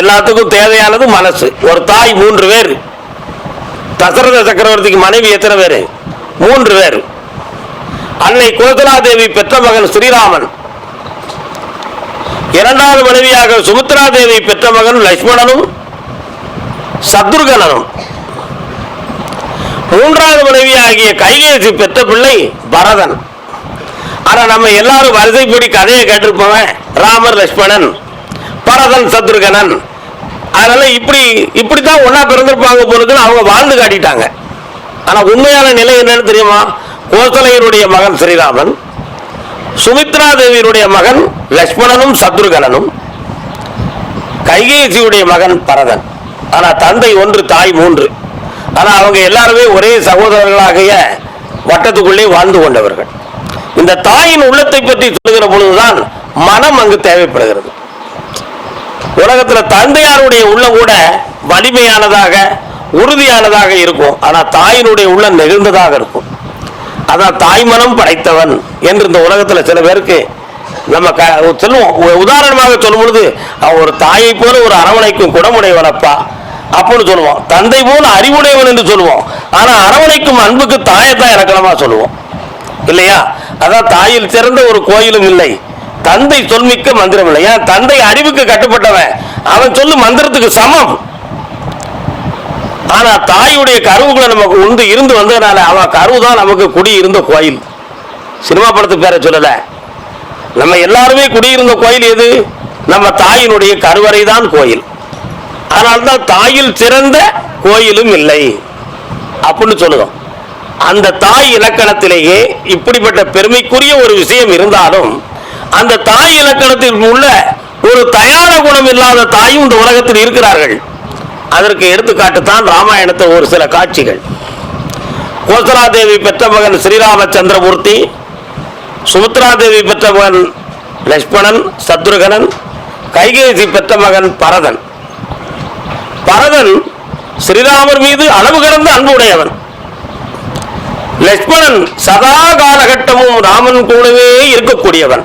எல்லாத்துக்கும் தேவையானது மனசு. ஒரு தாய் மூன்று பேர். தசரத சக்கரவர்த்திக்கு மனைவி எத்தனை பேர்? மூன்று பேர். அன்னை கோசலாதேவி பெற்ற மகன் ஸ்ரீராமன். இரண்டாவது மனைவியாக சுமித்ரா தேவி பெற்ற மகன் லட்சுமணனும் சத்ருகனனும் மூன்றாவது மனைவியாகிய கைகேசி பெற்ற பிள்ளை பரதன். ஆனா நம்ம எல்லாரும் வரிசைப்படி கதையை கேட்டிருப்பவன் ராமர் லட்சுமணன் பரதன் சத்ருகனன். அதனால இப்படி இப்படித்தான் ஒண்ணா பிறந்திருப்பாங்க பொழுதுன்னு அவங்க வாழ்ந்து காட்டிட்டாங்க. ஆனா உண்மையான நிலை என்னன்னு தெரியுமா? கோசலையருடைய மகன் ஸ்ரீராமன் சுமித்ரா தேவியினுடைய மகன் லக்ஷ்மணனும் சத்ருகனனும் கைகேசியுடைய மகன் பரதன். ஆனா தந்தை ஒன்று தாய் மூன்று. ஆனா அவங்க எல்லாருமே ஒரே சகோதரர்களாகிய வட்டத்துக்குள்ளே வாழ்ந்து கொண்டவர்கள். இந்த தாயின் உள்ளத்தை பற்றி சொல்லுகிற பொழுதுதான் மனம் அங்கு தேவைப்படுகிறது. உலகத்தில் தந்தையாருடைய உள்ளம் கூட வலிமையானதாக உறுதியானதாக இருக்கும். ஆனால் தாயினுடைய உள்ளம் நெகிழ்ந்ததாக இருக்கும். அதான் தாய்மனம் படைத்தவன் என்று இந்த உலகத்தில் சில பேருக்கு நம்ம க சொல்லுவோம். உதாரணமாக சொல்லும் பொழுது அவன் ஒரு தாயை போல ஒரு அரவணைக்கும் குணமுடையவனப்பா அப்படின்னு சொல்லுவோம். தந்தை போல அறிவுடையவன் என்று சொல்லுவோம். ஆனால் அரவணைக்கும் அன்புக்கு தாயை தான் இறக்கணமாக சொல்லுவோம். இல்லையா? அதான் தாயில் சிறந்த ஒரு கோயிலும் இல்லை. தந்தை சொல்மிக்க மந்திரம் இல்லை. ஏன் தந்தை அறிவுக்கு கட்டுப்பட்டவன். அவன் சொல்லு மந்திரத்துக்கு சமம். ஆனா தாயுடைய கருவுக்குள்ள நமக்கு உண்டு இருந்து வந்ததுனால அவன் கருவு தான் நமக்கு குடி இருந்த கோயில். சினிமா படத்து பேரை சொல்லல. நம்ம எல்லாருமே குடியிருந்த கோயில் எது? நம்ம தாயினுடைய கருவறை தான் கோயில். அதனால்தான் தாயில் சிறந்த கோயிலும் இல்லை. அப்படின்னு சொல்லுவோம் அந்த தாய் இலக்கணத்திலேயே இப்படிப்பட்ட பெருமைக்குரிய ஒரு விஷயம் இருந்தாலும் அந்த தாய் இலக்கணத்தில் உள்ள ஒரு தயார குணம் இல்லாத தாயும் இந்த உலகத்தில் இருக்கிறார்கள். அதற்கு எடுத்துக்காட்டு தான் ராமாயணத்தை ஒரு சில காட்சிகள். கோசலாதேவி பெற்ற மகன் ஸ்ரீராமச்சந்திரமூர்த்தி சுமித்ராதேவி பெற்ற மகன் லக்ஷ்மணன் சத்ருகனன் கைகேசி பெற்ற மகன் பரதன். பரதன் ஸ்ரீராமர் மீது அளவு கடந்த அன்பு உடையவன் லட்சுமணன் சதா காலகட்டமும் ராமன் கூடவே இருக்கக்கூடியவன்.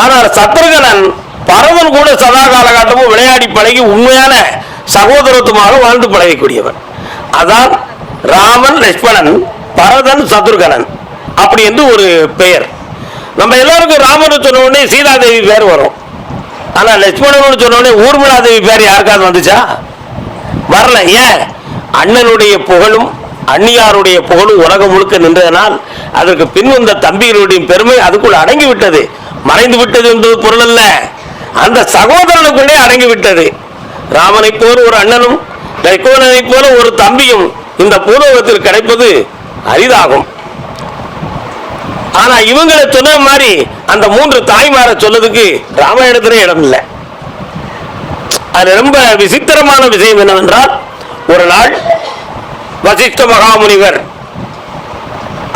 ஆனால் சத்ருகனன் பரவன் கூட சதா காலகட்டமும் விளையாடி பழகி உண்மையான சகோதரத்துமாக வாழ்ந்து பழகக்கூடியவன். அதான் ராமன் லட்சுமணன் பரதன் சத்ருகனன் அப்படி என்று ஒரு பெயர். நம்ம எல்லாருக்கும் ராமன் சொன்ன உடனே சீதாதேவி பேர் வரும். ஆனால் லட்சுமணன் சொன்ன உடனே ஊர்மிளாதேவி பேர் யாருக்காவது வந்துச்சா? வரல. ஏன்? அண்ணனுடைய புகழும் அந்நியாருடைய புகழும் உலகம் முழுக்க நின்றதனால் அதற்கு பின் வந்த தம்பிகளுடைய பெருமை அதுக்குள் அடங்கி விட்டது மறைந்து விட்டது என்பது பொருள் அல்ல அந்த சகோதரனுக்குள்ளே அடங்கி விட்டது ராமனைப் போல ஒரு அண்ணனும் லட்சுமணனை போல ஒரு தம்பியும் இந்த பூலோகத்தில் கிடைப்பது அரிதாகும். ஆனா இவங்களை சொன்ன மாதிரி அந்த மூன்று தாய்மாரை சொல்லதுக்கு ராமாயணத்திலே இடம் இல்லை. அது ரொம்ப விசித்திரமான விஷயம் என்னவென்றால் ஒரு நாள் வசிஷ்ட மகாமுனிவர்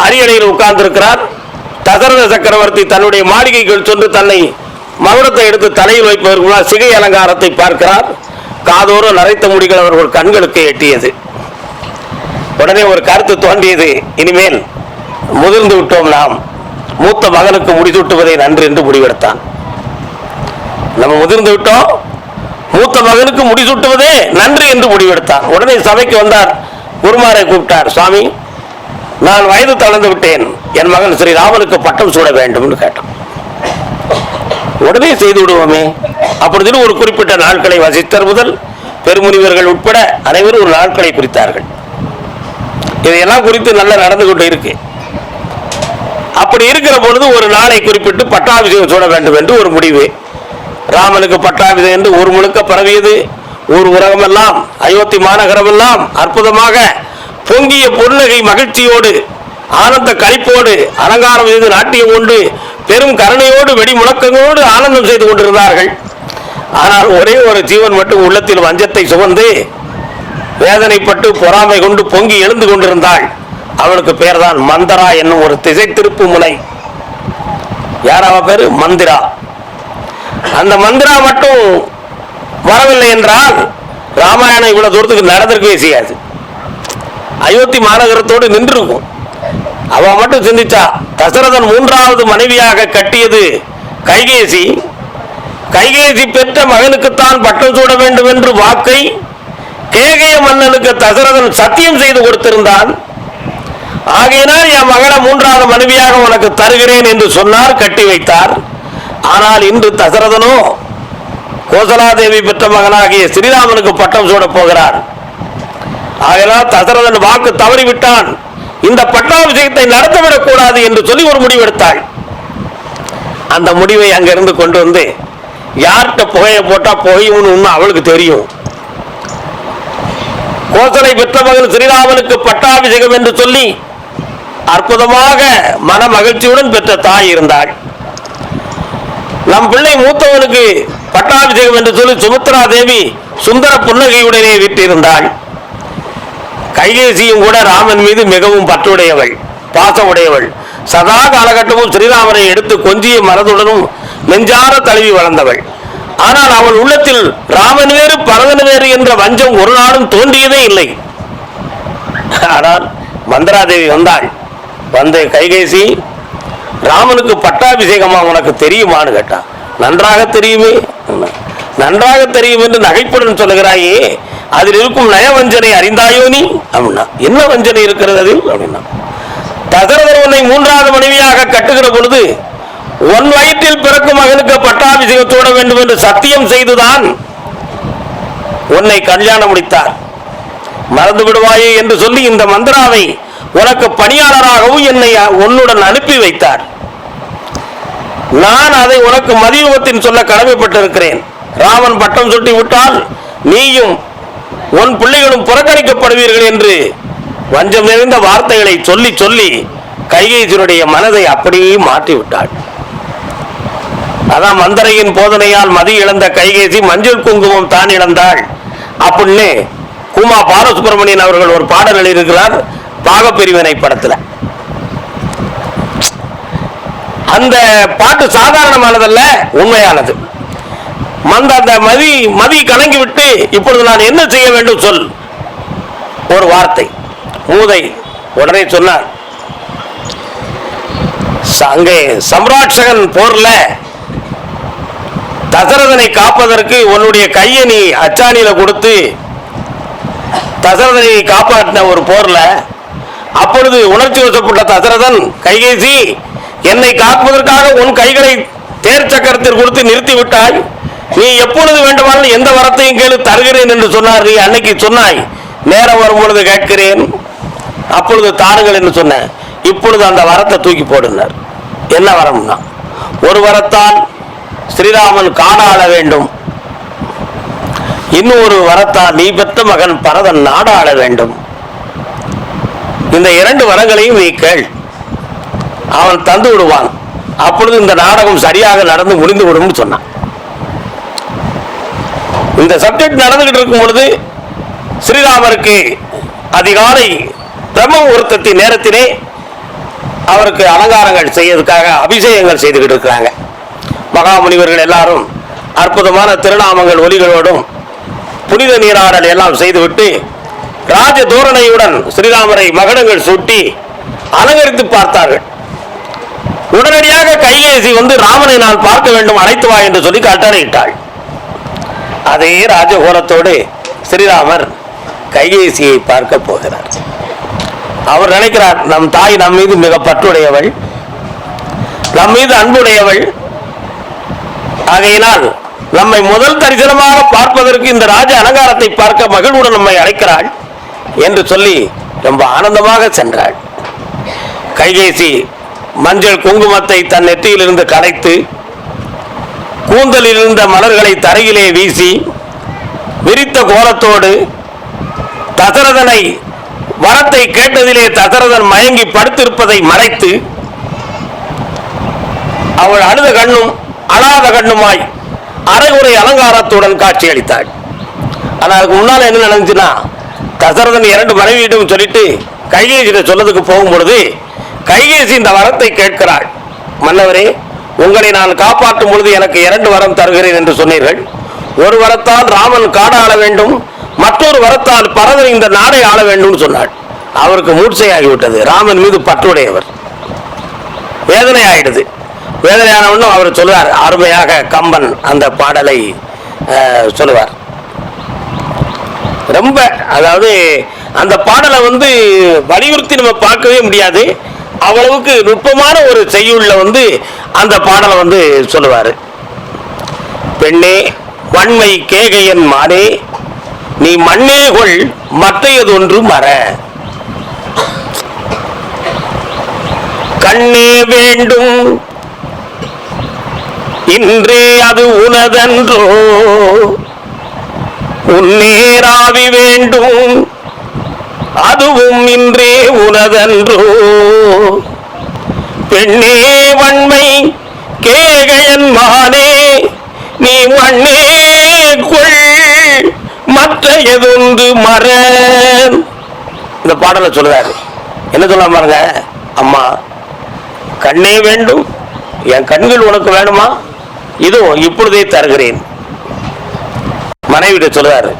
அரியணையில் உட்கார்ந்திருக்கிறார். தசரத சக்கரவர்த்தி தன்னுடைய மாளிகைக்குள் சென்று தன்னை மகுடத்தை எடுத்து தலையில் வைப்பதற்கு முன்னால் சிகை அலங்காரத்தை பார்க்கிறார். காதோறும் நரைத்த முடிகள் அவர்கள் கண்களுக்கு எட்டியது. உடனே ஒரு கருத்து தோன்றியது. இனிமேல் முதிர்ந்து விட்டோம் நாம். மூத்த மகனுக்கு முடிசூட்டுவதை நன்று என்று முடிவெடுத்தான். நம்ம முதிர்ந்து விட்டோம். மூத்த மகனுக்கு முடிசூட்டுவதே நன்று என்று முடிவெடுத்தான். உடனே சபைக்கு வந்தார். குருமாரை கூப்பிட்டார். சுவாமி நான் வயது தளர்ந்து விட்டேன். என் மகன் ஸ்ரீ ராமனுக்கு பட்டம் சூட வேண்டும் என்று கேட்டான். உடனே செய்து விடுவோமே. அப்பொழுது ஒரு குறிப்பிட்ட நாட்களை வசித்தர் முதல் பெருமுனிவர்கள் உட்பட அனைவரும் ஒரு நாட்களை குறித்தார்கள். இதையெல்லாம் குறித்து நல்லா நடந்து கொண்டு இருக்கு. அப்படி இருக்கிற பொழுது ஒரு நாளை குறிப்பிட்டு பட்டாபிஷேகம் சூட வேண்டும் என்று ஒரு முடிவு. ராமனுக்கு பட்டாபிஷேகம் என்று ஊர் முழுக்க பரவியது. ஊர் உலகமெல்லாம் அயோத்தி மாநகரமெல்லாம் அற்புதமாக பொங்கிய பொருளகை மகிழ்ச்சியோடு ஆனந்த களிப்போடு அலங்காரம் செய்து நாட்டியம் கொண்டு பெரும் கருணையோடு வெடி முழக்கங்களோடு ஆனந்தம் செய்து கொண்டிருந்தார்கள். ஆனால் ஒரே ஒரு ஜீவன் மட்டும் உள்ளத்தில் வஞ்சத்தை சுமந்து வேதனைப்பட்டு பொறாமை கொண்டு பொங்கி எழுந்து கொண்டிருந்தாள். அவளுக்கு பேர்தான் மந்தரா என்னும் ஒரு திசை திருப்பு முனை. யாராவது பேர் பேரு? மந்திரா. அந்த மந்திரா மட்டும் வரவில்லை என்றால் ராமாயணம் இவ்வளவு தூரத்துக்கு நடந்திருக்கவே செய்யாது. அயோத்தி மாநகரத்தோடு நின்றிருக்கும் அவ மட்டும் சிந்திச்சா தசரதன் மூன்றாவது மனைவியாக கட்டியது கைகேசி. கைகேசி பெற்ற மகனுக்குத்தான் பட்டம் சூட வேண்டும் என்று வாக்கை கேகைய மன்னனுக்கு தசரதன் சத்தியம் செய்து கொடுத்திருந்தான். ஆகையினால் என் மகளை மூன்றாவது மனைவியாக உனக்கு தருகிறேன் என்று சொன்னார் கட்டி வைத்தார். ஆனால் இன்று தசரதனோ கோசலாதேவி பெற்ற மகனாகிய ஸ்ரீராமனுக்கு பட்டம் சூடப் போகிறார். ஆகலாம் தசரதன் வாக்கு தவறிவிட்டான். இந்த பட்டாபிஷேகத்தை நடத்திவிடக் கூடாது என்று சொல்லி ஒரு முடிவெடுத்தாள் அந்த முடிவை அங்கிருந்து கொண்டு வந்து யார்கிட்ட புகையை போட்டா புகையும்னு உண்மை அவளுக்கு தெரியும். கோசலை பெற்ற மகன் ஸ்ரீராமனுக்கு பட்டாபிஷேகம் என்று சொல்லி அற்புதமாக மன மகிழ்ச்சியுடன் பெற்ற தாய் இருந்தாள். நம் பிள்ளை மூத்தவனுக்கு பட்டாபிஷேகம் என்று சொல்லி சுமித்ரா தேவி சுந்தர புன்னகையுடனே விட்டிருந்தாள். கைகேசியும் கூட ராமன் மீது மிகவும் பற்றுடையவள் பாசமுடையவள். சதா காலகட்டமும் ஸ்ரீராமனை எடுத்து கொஞ்சிய மனதுடனும் நெஞ்சார தழுவி வளர்ந்தவள். ஆனால் அவள் உள்ளத்தில் ராமன் வேறு பரதன் வேறு என்ற வஞ்சம் ஒரு நாளும் தோன்றியதே இல்லை. ஆனால் மந்திராதேவி வந்தாள். வந்து கைகேசி ராமனுக்கு பட்டாபிஷேகமா உனக்கு தெரியுமான்னு கேட்டான் நன்றாக தெரியுமே நன்றாக தெரியும் என்று நகைப்புடன் சொல்லுகிறாயே அதில் இருக்கும் நயவஞ்சனை அறிந்தாயோ நீ? அப்படின்னா என்ன வஞ்சனை இருக்கிறது அதில்? அப்படின்னா தசரதர் உன்னை மூன்றாவது மனைவியாக கட்டுகிற பொழுது உன் வயிற்றில் பிறக்கும் மகனுக்கு பட்டாபிஷேகம் சூட வேண்டும் என்று சத்தியம் செய்துதான் உன்னை கல்யாணம் முடித்தார். மறந்து விடுவாயே என்று சொல்லி இந்த மந்திராவை உனக்கு பணியாளராகவும் என்னை உன்னுடன் அனுப்பி வைத்தார். நான் அதை உனக்கு மதியுகத்தின் சொல்ல கடமைப்பட்டிருக்கிறேன். ராமன் பட்டம் சுட்டி விட்டால் நீயும் உன் பிள்ளைகளும் புறக்கணிக்கப்படுவீர்கள் என்று வஞ்சம் நிறைந்த வார்த்தைகளை சொல்லி சொல்லி கைகேசியனுடைய மனதை அப்படியே மாற்றிவிட்டாள். அதான் மந்தரையின் போதனையால் மதி இழந்த கைகேசி மஞ்சள் குங்குமம் தான் இழந்தாள். அப்படின்னு குமா பாலசுப்ரமணியன் அவர்கள் ஒரு பாடல் எழுதியிருக்கிறார் பாகப்பிரிவினை படத்துல. அந்த பாட்டு சாதாரணமானதல்ல உண்மையானது. அந்த மதி மதி கலங்கி விட்டு இப்பொழுது நான் என்ன செய்ய வேண்டும் சொல். ஒரு வார்த்தை. மூதை உடனே சொன்னார். அங்கே சம்ராட்சகன் போர்ல தசரதனை காப்பதற்கு உன்னுடைய கையை நீ அச்சாணியில கொடுத்து தசரதனை காப்பாற்றின ஒரு போர்ல அப்பொழுது உணர்ச்சி வசப்பட்ட தசரதன் கைகேசி என்னை காப்பதற்காக உன் கைகளை தேர் சக்கரத்தில் கொடுத்து நிறுத்தி விட்டாய். நீ எப்பொழுது வேண்டுமானால் எந்த வரத்தையும் கேளு தருகிறேன் என்று சொன்னார். நீ அன்னைக்கு சொன்னாய் நேரம் வரும் பொழுது கேட்கிறேன். அப்பொழுது தாருங்கள் என்று சொன்னேன். இப்பொழுது அந்த வரத்தை தூக்கி போடுனார். என்ன வரம்னா ஒரு வரத்தால் ஸ்ரீராமன் காடாள வேண்டும். இன்னும் ஒரு வரத்தால் நீ பெத்த மகன் பரதன் நாடாள வேண்டும். இந்த இரண்டு வரங்களையும் நீ கேள். அவன் தந்து விடுவான். அப்பொழுது இந்த நாடகம் சரியாக நடந்து முடிந்து விடும்னு சொன்னான். இந்த சப்ஜெக்ட் நடந்துகிட்டு இருக்கும் பொழுது ஸ்ரீராமருக்கு அதிகாலை பிரம்ம முகூர்த்தத்தின் நேரத்திலே அவருக்கு அலங்காரங்கள் செய்யறதுக்காக அபிஷேகங்கள் செய்துகிட்டு இருக்கிறாங்க. மகாமுனிவர்கள் எல்லாரும் அற்புதமான திருநாமங்கள் ஒலிகளோடும் புனித நீராடல் எல்லாம் செய்துவிட்டு ராஜ தோரணையுடன் ஸ்ரீராமரை மகடங்கள் சூட்டி அலங்கரித்து பார்த்தார்கள். உடனடியாக கைகேசி வந்து ராமனை நான் பார்க்க வேண்டும் அழைத்து வா என்று சொல்லி கட்டளையிட்டாள். அதே ராஜகோலத்தோடு ஸ்ரீராமர் கைகேசியை பார்க்க போகிறார். அவர் நினைக்கிறார் நம் தாய் நம் மீது மிக பற்றுடையவள். நம் மீது அன்புடையவள். ஆகையினால் நம்மை முதல் தரிசனமாக பார்ப்பதற்கு இந்த ராஜ அலங்காரத்தை பார்க்க மகிழ்வுடன் நம்மை அழைக்கிறாள் என்று சொல்லி ரொம்ப ஆனந்தமாக சென்றாள். கைகேசி மஞ்சள் குங்குமத்தை தன் நெற்றியிலிருந்து கலைத்து கூந்தலில் இருந்த மலர்களை தரையிலே வீசி விரித்த கோலத்தோடு தசரதனை வரத்தை கேட்டதிலே தசரதன் மயங்கி படுத்திருப்பதை மறைத்து அவள் அழுத கண்ணும் அழாத கண்ணுமாய் அரைகுறை அலங்காரத்துடன் காட்சியளித்தாள். ஆனால் அதுக்கு முன்னால் என்ன நடந்துச்சுன்னா தசரதன் இரண்டு மனைவியிடம் சொல்லிட்டு கைகேசியிட சொல்லதுக்கு போகும் பொழுது கைகேசி இந்த வரத்தை கேட்கிறாள். மன்னவரே உங்களை நான் காப்பாற்றும் பொழுது எனக்கு இரண்டு வரம் தருகிறேன் என்று சொன்னீர்கள். ஒரு வரத்தால் ராமன் காடு ஆள வேண்டும் மற்றொரு வரத்தால் பரதன் இந்த நாடை ஆள வேண்டும் சொன்னாள். அவருக்கு மூர்ச்சையாகிவிட்டது. ராமன் மீது பற்றுடையவர். வேதனை ஆயிடுது வேதனையானவனும் அவர் சொல்லுவார் அருமையாக கம்பன் அந்த பாடலை அஹ், சொல்லுவார் ரொம்ப அதாவது அந்த பாடலை வந்து வலியுறுத்தி நம்ம பார்க்கவே முடியாது. அவ்வளவுக்கு நுட்பமான ஒரு செய்யுள்ள வந்து அந்த பாடலை வந்து சொல்லுவார். பெண்ணே வன்மை கேகையன் மானே நீ மண்ணே கொள் மற்றையதொன்று மற. கண்ணே வேண்டும் இன்றே அது உனதன்றோ. உன்னேராவி வேண்டும் அதுவும் இன்றே உனதன்றோ. பெண்ணே வன்மை கேகையன் மானே நீ மண்ணே கொள் மற்ற எதுண்டு மற. இந்த பாடலை சொல்லுறாரு என்ன சொல்ல பாருங்க அம்மா கண்ணே வேண்டும் என் கண்கள் உனக்கு வேணுமா? இதோ இப்பொழுதே தருகிறேன். மனைவிட சொல்றாரு.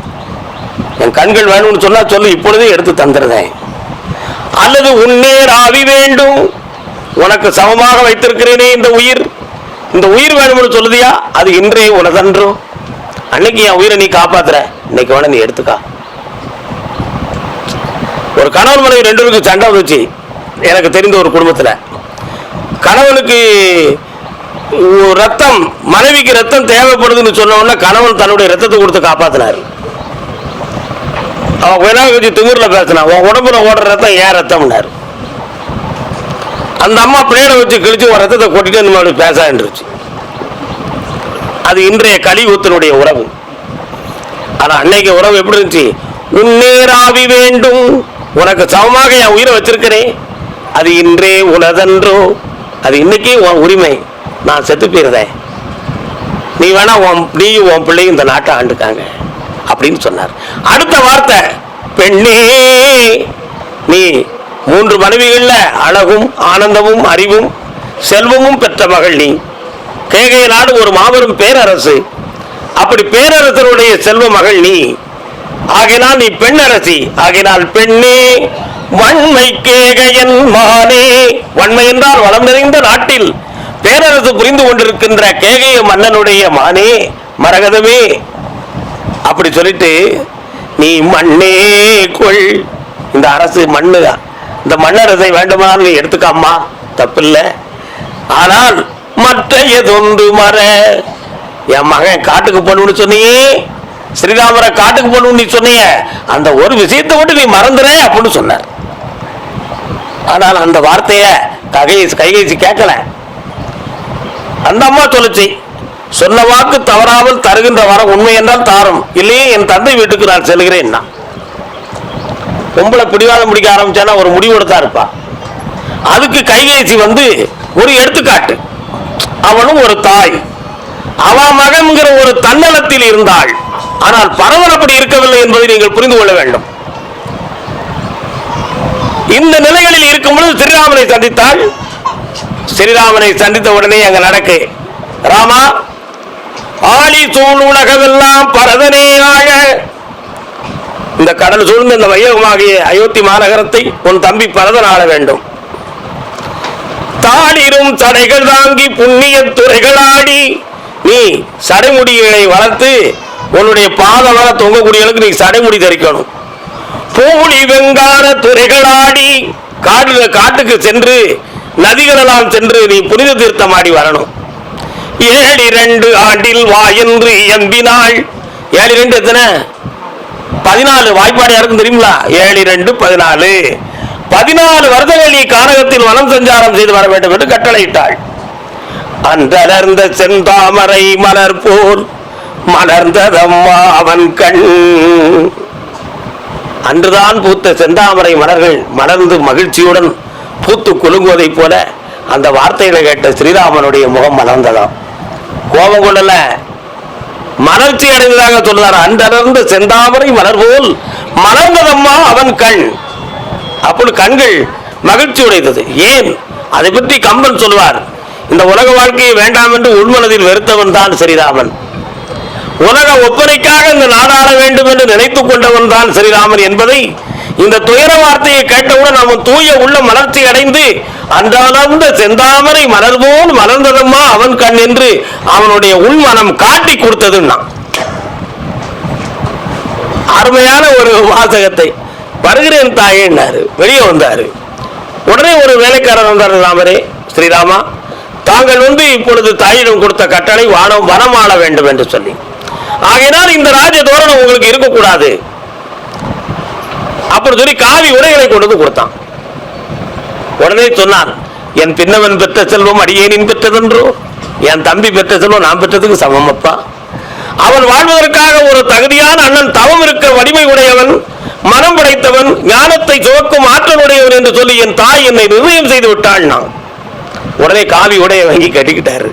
என் கண்கள் வேணும்னு சொன்னா சொல்லு இப்பொழுதே எடுத்து தந்துடுறேன். அல்லது உன்னேர் ஆவி வேண்டும். உனக்கு சமமாக வைத்திருக்கிறேனே இந்த உயிர். இந்த உயிர் வேணும்னு சொல்லுதியா? அது இன்றே உனதன்றோ. அன்னைக்கு என் உயிரை நீ காப்பாத்துற. இன்னைக்கு வேணா நீ எடுத்துக்கா. ஒரு கணவன் மனைவி ரெண்டு பேருக்கு சண்டை வந்துச்சு. எனக்கு தெரிந்த ஒரு குடும்பத்தில். கணவனுக்கு ரத்தம் மனைவிக்கு ரத்தம் தேவைப்படுதுன்னு சொன்ன உடனே கணவன் தன்னுடைய ரத்தத்தை கொடுத்து காப்பாத்தினார். அவன் வேணா கொஞ்சம் பேசினான். உன் உடம்புல ஓடுற ரத்தம் ஏன் ரத்தம்னாரு? அந்த அம்மா பிளேடை வச்சு கிழிச்சு ஒரு ரத்தத்தை கொட்டிட்டு இந்த மாதிரி பேசான்றுச்சு அது இன்றைய கலியுகத்தினுடைய உறவு. ஆனால் அன்னைக்கு உறவு எப்படி இருந்துச்சு? உன்னேராவி வேண்டும். உனக்கு சமமாக என் உயிரை வச்சிருக்கிறேன் அது இன்றே உனதன்றோ. அது இன்னைக்கு உன் உரிமை. நான் செத்து போயிருந்தேன். நீ வேணா உன் நீயும் உன் பிள்ளையும் இந்த நாட்டை ஆண்டுக்காங்க. அப்படின்னு சொன்னார். அடுத்த வார்த்தை பெண்ணே நீ மூன்று மனைவிகள்ல அழகும் ஆனந்தமும் அறிவும் செல்வமும் பெற்ற மகள் நீ. கேகைய நாடு ஒரு மாபெரும் பேரரசு. அப்படி பேரரசருடைய செல்வ மகள் நீ. ஆகினால் நீ பெண்ணரசி. ஆகினால் பெண்ணே வன்மை கேகையன் மானே வன்மை என்றால் வளம் நிறைந்த நாட்டில் பேரரசு புரிந்து கொண்டிருக்கின்ற கேகைய மன்னனுடைய மானே மரகதமே. அப்படி சொல்லிட்டு நீ மண்ணே கொள். இந்த அரசு மண்ணு இந்த மண்ணரசை வேண்டுமானால் நீ எடுத்துக்காம்மா தப்பில்லை. ஆனால் மற்ற எதொன்று மற? என் மகன் காட்டுக்கு போகணும்னு சொன்னியே. ஸ்ரீராமரை காட்டுக்கு போகணும்னு நீ சொன்னிய. அந்த ஒரு விஷயத்தை மட்டும் நீ மறந்துற அப்படின்னு சொன்னார். ஆனால் அந்த வார்த்தைய கைகை கைகேசி கேட்கல. அந்த அம்மா சொல்லுச்சு சொன்ன வாக்கு தவறாமல் தருகின்ற வரம் உண்மை என்றால் தாரும். இல்லையே என் தந்தை வீட்டுக்கு நான் செல்கிறேன். பொம்பளை பிடிவாதம் பிடிக்க ஆரம்பிச்சானா ஒரு முடிவெடுத்தா இருப்பா. அதுக்கு கைகேசி வந்து ஒரு எடுத்துக்காட்டு. அவனும் ஒரு தாய். அவ மகன்கிற ஒரு தன்னலத்தில் இருந்தாள். ஆனால் பரவல் அப்படி இருக்கவில்லை என்பதை நீங்கள் புரிந்து கொள்ள வேண்டும். இந்த நிலைகளில் இருக்கும் பொழுது ஸ்ரீராமனை சந்தித்தாள் ஸ்ரீராமனை சந்தித்த உடனே அங்க நடக்கு. ராமா ஆழி தூள் உலகமெல்லாம் பரதனே ஆழ இந்த கடல் சூழ்ந்த இந்த வையகமாகிய அயோத்தி மாநகரத்தை உன் தம்பி பரதன் வேண்டும். தாளிரும் தடைகள் தாங்கி புண்ணிய துறைகளாடி நீ சடைமுடிகளை வளர்த்து உன்னுடைய பாத வர தொங்கக்கூடியவளுக்கு நீ சடைமுடி தரிக்கணும். பூலி வெங்கார துறைகளாடி காட்டில் காட்டுக்கு சென்று நதிகளெல்லாம் சென்று நீ புனித தீர்த்தமாடி வரணும். ஏழு இரண்டு ஆண்டில் வா என்று எம்பினாள் ஏழு ரெண்டு எத்தனை? பதினாலு. வாய்ப்பாடு யாருக்கும் தெரியுங்களா? ஏழு ரெண்டு பதினாலு. பதினாலு வருடங்கள் நீ கானகத்தில் வனம் சஞ்சாரம் செய்து வர வேண்டும் என்று கட்டளையிட்டாள். அன்றலர்ந்த செந்தாமரை மலர் போல் மலர்ந்ததம்மா அவன் கண். அன்றுதான் பூத்த செந்தாமரை மலர்கள் மலர்ந்து மகிழ்ச்சியுடன் பூத்து குலுங்குவதைப் போல அந்த வார்த்தைகளை கேட்ட ஸ்ரீராமனுடைய முகம் மலர்ந்ததாம். கோபம் கொள்ளல மலர்ச்சி அடைந்ததாக சொல்றார் அன்றலர்ந்த செந்தாமரை மலர் போல் மலர்ந்ததம்மா அவன் கண். அப்பொழுது கண்கள் மகிழ்ச்சி உடைத்தது ஏன்? அதை பற்றி கம்பன் சொல்வார். இந்த உலக வாழ்க்கையை வேண்டாம் என்று உள்மனதில் வெறுத்தவன் தான் ஸ்ரீராமன். உலக ஒப்பனைக்காக இந்த நாடாள வேண்டும் என்று நினைத்துக் கொண்டவன் தான் ஸ்ரீராமன் என்பதை இந்த துயர வார்த்தையை கேட்டவுடன் அவன் தூய உள்ள மலர்ச்சி அடைந்து அன்றளர்ந்த செந்தாமரை மலர்போல் மலர்ந்ததம்மா அவன் கண் என்று அவனுடைய உள்மனம் காட்டி கொடுத்ததுன்னா. அருமையான ஒரு வாசகத்தை. வருகிறேன் தாயேன்னாரு வெளியே வந்தாரு. உடனே ஒரு வேலைக்காரர் வந்தார் ராமரே ஸ்ரீராமா. தாங்கள் வந்து இப்பொழுது தாயிடம் கொடுத்த கட்டளை வானம் வரமாட வேண்டும் என்று சொல்லி. ஆகையினால் இந்த ராஜ தோரணம் உங்களுக்கு இருக்கக்கூடாது. அப்புறம் சொல்லி காவி உடைகளை கொண்டு வந்து கொடுத்தான். உடனே சொன்னான் என் பின்னவன் பெற்ற செல்வம் அடியேனின் பெற்றதென்றோ. என் தம்பி பெற்ற செல்வம் நான் பெற்றதுக்கு சமம் அப்பா. அவன் வாழ்வதற்காக ஒரு தகுதியான அண்ணன் தவம் இருக்க வலிமை உடையவன் மனம் படைத்தவன் ஞானத்தை சுவக்கும் ஆற்றலுடையவன் என்று சொல்லி என் தாய் என்னை நிர்ணயம் செய்து விட்டாள் நான். உடனே காவி உடைய வாங்கி கட்டிக்கிட்டாரு.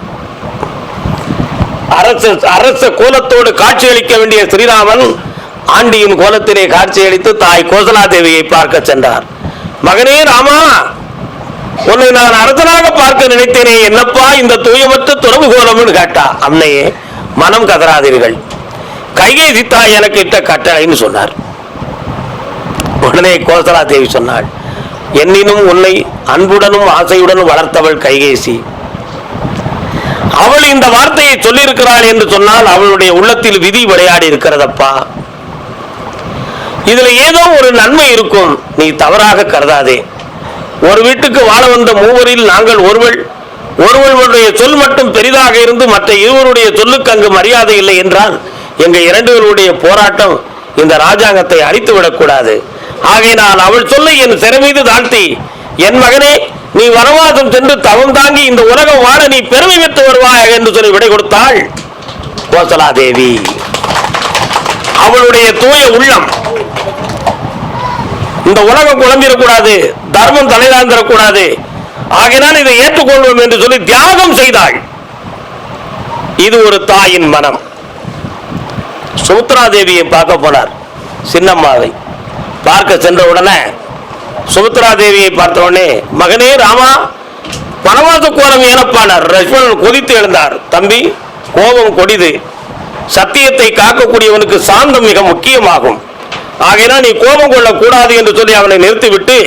அரச அரச கோலத்தோடு காட்சியளிக்க வேண்டிய ஸ்ரீராமன் ஆண்டியின் கோலத்திலே காட்சியளித்து தாய் கோசலா தேவியை பார்க்க சென்றார். மகனே ராமா உன்னை நான் அரசனாக பார்க்க நினைத்தேனே என்னப்பா இந்த தூயமற்ற துறவு கோலம்னு கேட்டா? அன்னையே மனம் கதறாதீர்கள். கையை சித்தா எனக்கு இட்ட கட்டளைன்னு சொன்னார். உடனே கோசலா தேவி சொன்னாள் என்னினும் உன்னை அன்புடனும் ஆசையுடனும் வளர்த்தவள் கைகேசி. அவள் இந்த வார்த்தையை சொல்லியிருக்கிறாள் என்று சொன்னால் அவளுடைய உள்ளத்தில் விதி விளையாடி இருக்கிறதப்பா? இதுல ஏதோ ஒரு நன்மை இருக்கும். நீ தவறாக கருதாதே. ஒரு வீட்டுக்கு வாழ வந்த மூவரில் நாங்கள் ஒருவள். ஒருவர்களுடைய சொல் மட்டும் பெரிதாக இருந்து மற்ற இருவருடைய சொல்லுக்கு அங்கு மரியாதை இல்லை என்றால் எங்கள் இரண்டுகளுடைய போராட்டம் இந்த ராஜாங்கத்தை அழித்து விடக்கூடாது. ஆகையினால் அவள் சொல்லை என் சிறை மீது தாழ்த்தி என் மகனே நீ வனவாசம் சென்று தவம் தாங்கி இந்த உலகம் வாழ நீ பெருமை பெற்று வருவாய் என்று சொல்லி விடை கொடுத்தாள். கோசலா தேவி அவளுடைய தூய உள்ளம் இந்த உலகம் குழம்பிடக்கூடாது தர்மம் தலைதாந்திரக்கூடாது ஆகையினால் இதை ஏற்றுக்கொள்வோம் என்று சொல்லி தியாகம் செய்தாள். இது ஒரு தாயின் மனம். சுமித்ரா தேவியை பார்க்க போனார் சின்னம்மாவை. பார்க்க சென்ற உடனே சுமித்ரா தேவியை பார்த்த உடனே மகனே ராமா பனவாச கோலம் ஏனப்பானார் லட்சுமணன் கொதித்து எழுந்தார் தம்பி கோபம் கொடிது. சத்தியத்தை காக்கக்கூடியவனுக்கு சாந்தம் மிக முக்கியமாகும். ஆகையினால் நீ கோபம் கொள்ளக்கூடாது என்று சொல்லி அவனை நிறுத்திவிட்டு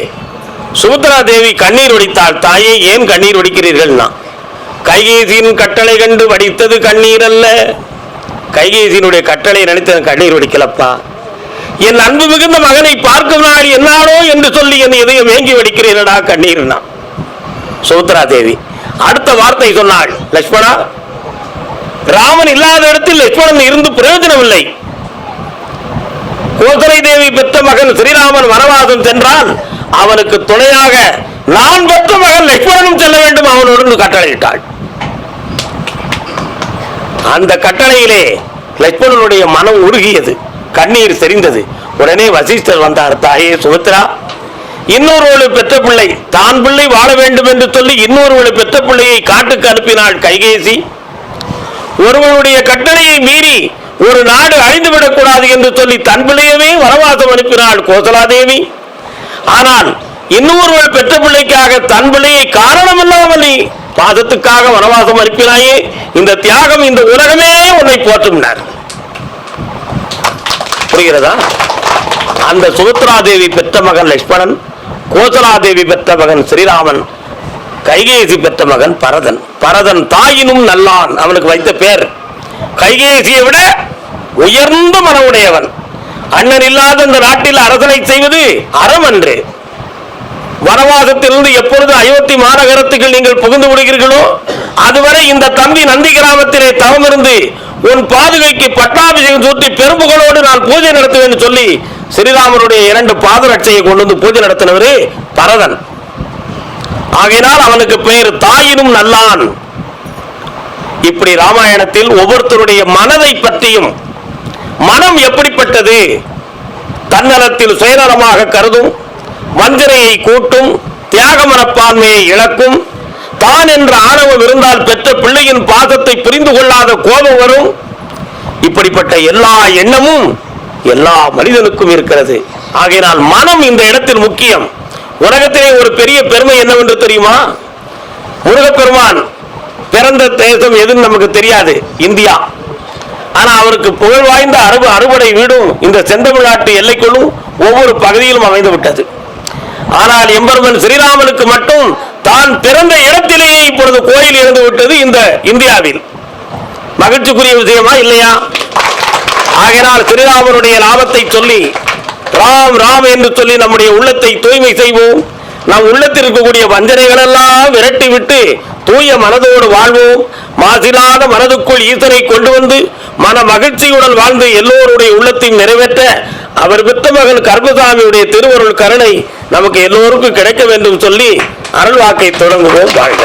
சுமித்ரா தேவி கண்ணீர் வடித்தாள். தாயே ஏன் கண்ணீர் வடிக்கிறீர்கள்னா? கைகேசியின் கட்டளை கண்டு வடித்தது கண்ணீர் அல்ல. கைகேசியினுடைய கட்டளை நினைத்து கண்ணீர் வடிக்கலப்பா. என் அன்பு மிகுந்த மகனை பார்க்கும் நாள் என்னாலோ என்று சொல்லி என் இதயம் ஏங்கி வடிக்கிறீர்களா கண்ணீர்னா? சுமித்ரா தேவி அடுத்த வார்த்தை சொன்னாள் லட்சுமணா ராமன் இல்லாத இடத்தில் லட்சுமணன் இருந்து பிரயோஜனம் இல்லை கோதரை தேவி பெற்ற மகன் ஸ்ரீராமன் வனவாசம் சென்றான் அவனுக்கு துணையாக நான் பெற்ற மகன் லட்சுமணனும் செல்ல வேண்டும். அவனோடு கட்டளையிட்டாள். அந்த கட்டளையிலே லட்சுமணனுடைய மனம் உருகியது கண்ணீர் செறிந்தது. உடனே வசிஷ்டர் வந்தார் தாயே சுமித்ரா இன்னொருவளை பெற்ற பிள்ளை தான் பிள்ளை வாழ வேண்டும் என்று சொல்லி இன்னொருவளை பெற்ற பிள்ளையை காட்டுக்கு அனுப்பினாள் கைகேசி. ஒருவனுடைய கட்டளையை மீறி ஒரு நாடு அழிந்துவிடக்கூடாது என்று சொல்லி தன் வனவாசம் அனுப்பினாள் கோசலாதேவி. ஆனால் இன்னொருவள் பெற்ற பிள்ளைக்காக தன் பிள்ளையை காரணமில்லாமல் நீ பாதத்துக்காக வனவாசம் அனுப்பினாயே இந்த தியாகம் இந்த உலகமே உன்னை போற்றும்னார். புரிகிறதா? அந்த சுமித்ராதேவி பெற்ற மகன் லட்சுமணன் கோசலாதேவி பெற்ற மகன் ஸ்ரீராமன் கைகேசி பெற்ற மகன் பரதன். பரதன் தாயினும் நல்லான் அவனுக்கு வைத்த பேர். கைகேசியை விட உயர்ந்த மனவுடையவன் அண்ணன் இல்லாத இந்த நாட்டில் அரசனை செய்வது அறம் அன்று. வனவாசத்திலிருந்து எப்பொழுது அயோத்தி மாநகரத்துக்கு நீங்கள் புகுந்து விடுகிறீர்களோ அதுவரை இந்த தம்பி நந்தி கிராமத்திலே தவம் இருந்து உன் பாதுகைக்கு பட்டாபிஷேகம் சூட்டி பெரும்புகளோடு நான் பூஜை நடத்துவேன் சொல்லி ஸ்ரீராமனுடைய இரண்டு பாதரட்சையை கொண்டு வந்து பூஜை நடத்தினவரு பரதன். ஆகையினால் அவனுக்கு பெயர் தாயினும் நல்லான். இப்படி ராமாயணத்தில் ஒவ்வொருத்தருடைய மனதை பற்றியும் மனம் எப்படிப்பட்டது? தன்னலத்தில் சுயநலமாக கருதும் வஞ்சனையை கூட்டும் தியாக மனப்பான்மையை இழக்கும் தான் என்ற ஆணவம் இருந்தால் பெற்ற பிள்ளையின் பாசத்தை புரிந்து கொள்ளாத கோபம் வரும். இப்படிப்பட்ட எல்லா எண்ணமும் எல்லா மனிதனுக்கும் இருக்கிறது. ஆகையினால் மனம் இந்த இடத்தில் முக்கியம். உலகத்திலே ஒரு பெரிய பெருமை என்னவென்று தெரியுமா? முருகப்பெருமான் பிறந்த தேசம் எதுன்னு நமக்கு தெரியாது. இந்தியா. ஆனா அவருக்கு புகழ் வாய்ந்த அறுப அறுபடை வீடும் இந்த செந்தமிழ்நாட்டு எல்லைக்குள்ளும் ஒவ்வொரு பகுதியிலும் அமைந்து விட்டது. ஆனால் எம்பெருமன் ஸ்ரீராமனுக்கு மட்டும் தான் பிறந்த இடத்திலேயே இப்பொழுது கோயில் இருந்து விட்டது இந்த இந்தியாவில். மகிழ்ச்சிக்குரிய விஷயமா இல்லையா? ஆகினால் ஸ்ரீராமனுடைய லாபத்தை சொல்லி ராம் ராம் என்று சொல்லி நம்முடைய உள்ளத்தை தூய்மை செய்வோம். நம் உள்ளத்தில் இருக்கக்கூடிய வஞ்சனைகள் எல்லாம் விரட்டி விட்டு தூய மனதோடு வாழ்வோம். மாசிலாத மனதுக்குள் ஈசனை கொண்டு வந்து மன மகிழ்ச்சியுடன் வாழ்ந்து எல்லோருடைய உள்ளத்தையும் நிறைவேற்ற அவர் பெற்ற மகன் கர்மசாமியுடைய திருவருள் கருணை நமக்கு எல்லோருக்கும் கிடைக்க வேண்டும் சொல்லி அருள் வாக்கை தொடங்குவோம் வாழ்க.